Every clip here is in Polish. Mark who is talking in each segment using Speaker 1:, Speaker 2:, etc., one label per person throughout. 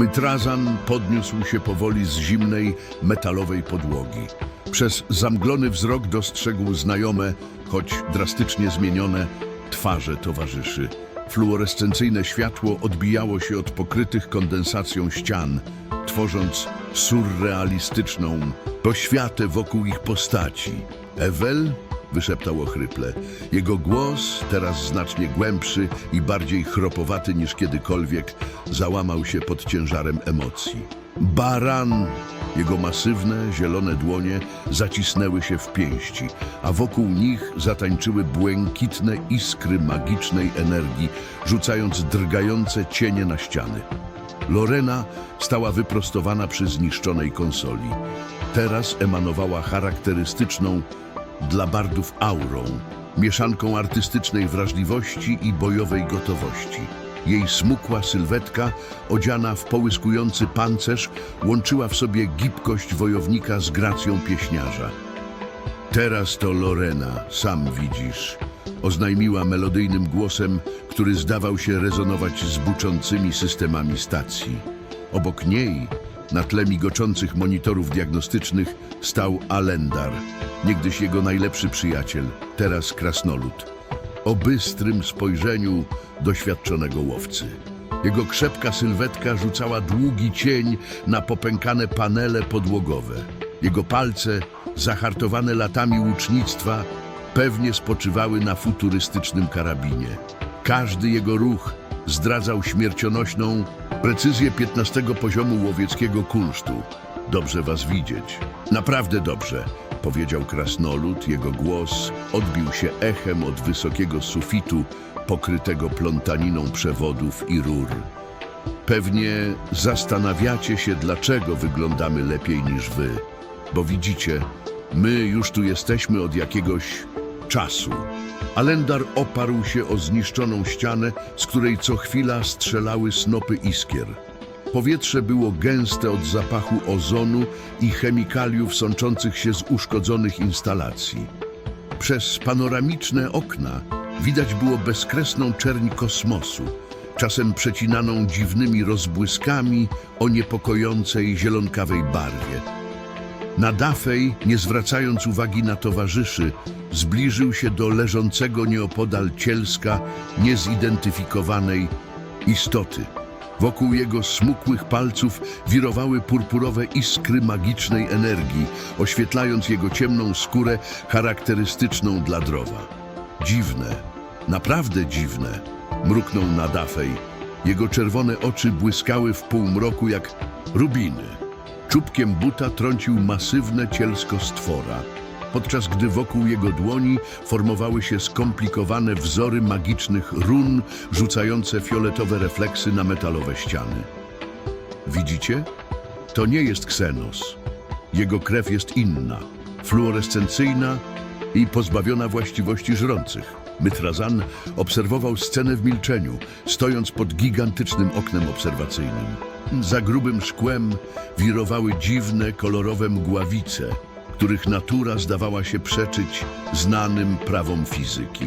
Speaker 1: Mytrazan podniósł się powoli z zimnej, metalowej podłogi. Przez zamglony wzrok dostrzegł znajome, choć drastycznie zmienione, twarze towarzyszy. Fluorescencyjne światło odbijało się od pokrytych kondensacją ścian, tworząc surrealistyczną poświatę wokół ich postaci. Ewel wyszeptał ochryple. Jego głos, teraz znacznie głębszy i bardziej chropowaty niż kiedykolwiek, załamał się pod ciężarem emocji. Baran! Jego masywne, zielone dłonie zacisnęły się w pięści, a wokół nich zatańczyły błękitne iskry magicznej energii, rzucając drgające cienie na ściany. Lorena stała wyprostowana przy zniszczonej konsoli. Teraz emanowała charakterystyczną dla bardów aurą, mieszanką artystycznej wrażliwości i bojowej gotowości. Jej smukła sylwetka, odziana w połyskujący pancerz, łączyła w sobie gibkość wojownika z gracją pieśniarza. Teraz to Lorena, sam widzisz, oznajmiła melodyjnym głosem, który zdawał się rezonować z buczącymi systemami stacji. Obok niej, na tle migoczących monitorów diagnostycznych, stał Alendar, niegdyś jego najlepszy przyjaciel, teraz krasnolud. O bystrym spojrzeniu doświadczonego łowcy. Jego krzepka sylwetka rzucała długi cień na popękane panele podłogowe. Jego palce, zahartowane latami łucznictwa, pewnie spoczywały na futurystycznym karabinie. Każdy jego ruch zdradzał śmiercionośną precyzję 15 poziomu łowieckiego kunsztu. Dobrze was widzieć. Naprawdę dobrze, powiedział krasnolud. Jego głos odbił się echem od wysokiego sufitu pokrytego plątaniną przewodów i rur. Pewnie zastanawiacie się, dlaczego wyglądamy lepiej niż wy. Bo widzicie, my już tu jesteśmy od jakiegoś czasu. Alendar oparł się o zniszczoną ścianę, z której co chwila strzelały snopy iskier. Powietrze było gęste od zapachu ozonu i chemikaliów sączących się z uszkodzonych instalacji. Przez panoramiczne okna widać było bezkresną czerń kosmosu, czasem przecinaną dziwnymi rozbłyskami o niepokojącej zielonkawej barwie. Nadafej, nie zwracając uwagi na towarzyszy, zbliżył się do leżącego nieopodal cielska niezidentyfikowanej istoty. Wokół jego smukłych palców wirowały purpurowe iskry magicznej energii, oświetlając jego ciemną skórę charakterystyczną dla drowa. Dziwne, naprawdę dziwne, mruknął Nadafej. Jego czerwone oczy błyskały w półmroku jak rubiny. Czubkiem buta trącił masywne cielsko stwora, podczas gdy wokół jego dłoni formowały się skomplikowane wzory magicznych run, rzucające fioletowe refleksy na metalowe ściany. Widzicie? To nie jest Xenos. Jego krew jest inna, fluorescencyjna i pozbawiona właściwości żrących. Mytrazan obserwował scenę w milczeniu, stojąc pod gigantycznym oknem obserwacyjnym. Za grubym szkłem wirowały dziwne, kolorowe mgławice, których natura zdawała się przeczyć znanym prawom fizyki.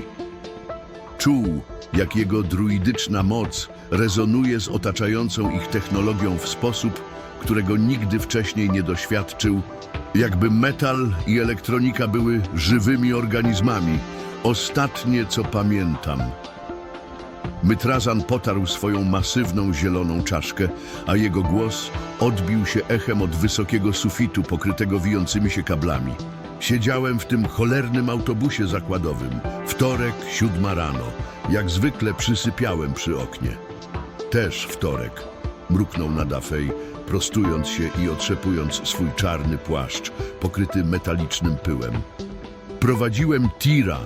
Speaker 1: Czuł, jak jego druidyczna moc rezonuje z otaczającą ich technologią w sposób, którego nigdy wcześniej nie doświadczył, jakby metal i elektronika były żywymi organizmami. Ostatnie, co pamiętam. Mytrazan potarł swoją masywną zieloną czaszkę, a jego głos odbił się echem od wysokiego sufitu pokrytego wijącymi się kablami. Siedziałem w tym cholernym autobusie zakładowym. Wtorek, siódma rano. Jak zwykle przysypiałem przy oknie. Też wtorek. Mruknął Nadafej, prostując się i otrzepując swój czarny płaszcz, pokryty metalicznym pyłem. Prowadziłem tira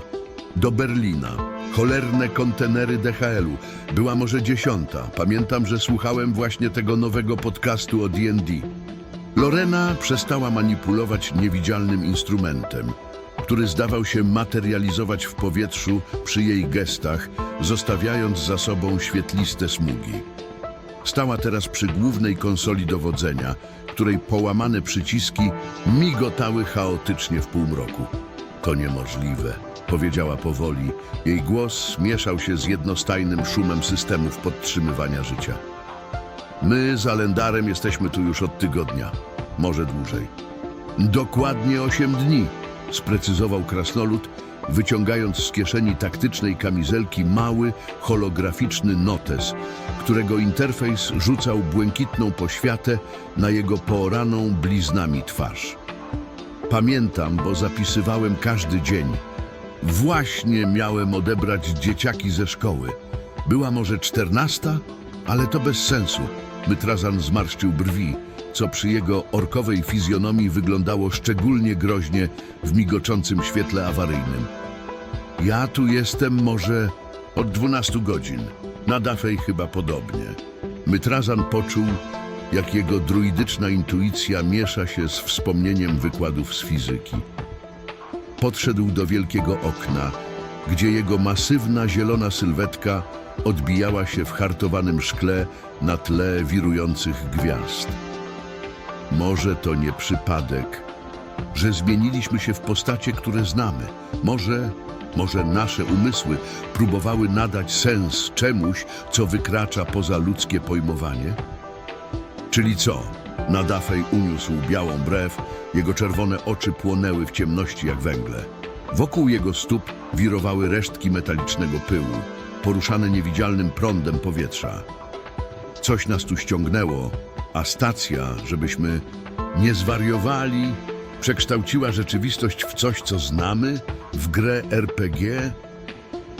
Speaker 1: do Berlina. Cholerne kontenery DHL-u. Była może dziesiąta. Pamiętam, że słuchałem właśnie tego nowego podcastu o D&D. Lorena przestała manipulować niewidzialnym instrumentem, który zdawał się materializować w powietrzu przy jej gestach, zostawiając za sobą świetliste smugi. Stała teraz przy głównej konsoli dowodzenia, której połamane przyciski migotały chaotycznie w półmroku. To niemożliwe, powiedziała powoli. Jej głos mieszał się z jednostajnym szumem systemów podtrzymywania życia. My z Alendarem jesteśmy tu już od tygodnia, może dłużej. Dokładnie 8 dni, sprecyzował krasnolud, wyciągając z kieszeni taktycznej kamizelki mały, holograficzny notes, którego interfejs rzucał błękitną poświatę na jego pooraną bliznami twarz. Pamiętam, bo zapisywałem każdy dzień. Właśnie miałem odebrać dzieciaki ze szkoły. Była może czternasta, ale to bez sensu. Mytrazan zmarszczył brwi, co przy jego orkowej fizjonomii wyglądało szczególnie groźnie w migoczącym świetle awaryjnym. Ja tu jestem może od 12 godzin. Na Dafej chyba podobnie. Mytrazan poczuł, jak jego druidyczna intuicja miesza się z wspomnieniem wykładów z fizyki. Podszedł do wielkiego okna, gdzie jego masywna zielona sylwetka odbijała się w hartowanym szkle na tle wirujących gwiazd. Może to nie przypadek, że zmieniliśmy się w postacie, które znamy. Może, może nasze umysły próbowały nadać sens czemuś, co wykracza poza ludzkie pojmowanie? Czyli co? Nadafej uniósł białą brew, jego czerwone oczy płonęły w ciemności jak węgle. Wokół jego stóp wirowały resztki metalicznego pyłu, poruszane niewidzialnym prądem powietrza. Coś nas tu ściągnęło, a stacja, żebyśmy nie zwariowali, przekształciła rzeczywistość w coś, co znamy, w grę RPG.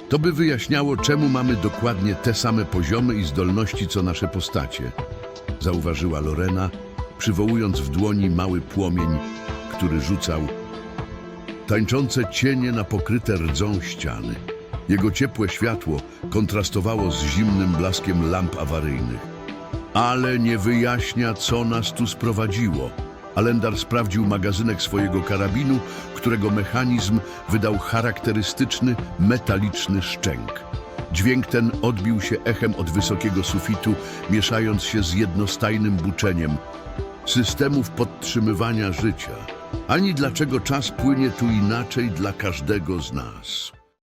Speaker 1: To by wyjaśniało, czemu mamy dokładnie te same poziomy i zdolności, co nasze postacie, zauważyła Lorena, przywołując w dłoni mały płomień, który rzucał tańczące cienie na pokryte rdzą ściany. Jego ciepłe światło kontrastowało z zimnym blaskiem lamp awaryjnych. Ale nie wyjaśnia, co nas tu sprowadziło. Alendar sprawdził magazynek swojego karabinu, którego mechanizm wydał charakterystyczny, metaliczny szczęk. Dźwięk ten odbił się echem od wysokiego sufitu, mieszając się z jednostajnym buczeniem systemów podtrzymywania życia, ani dlaczego czas płynie tu inaczej dla każdego z nas.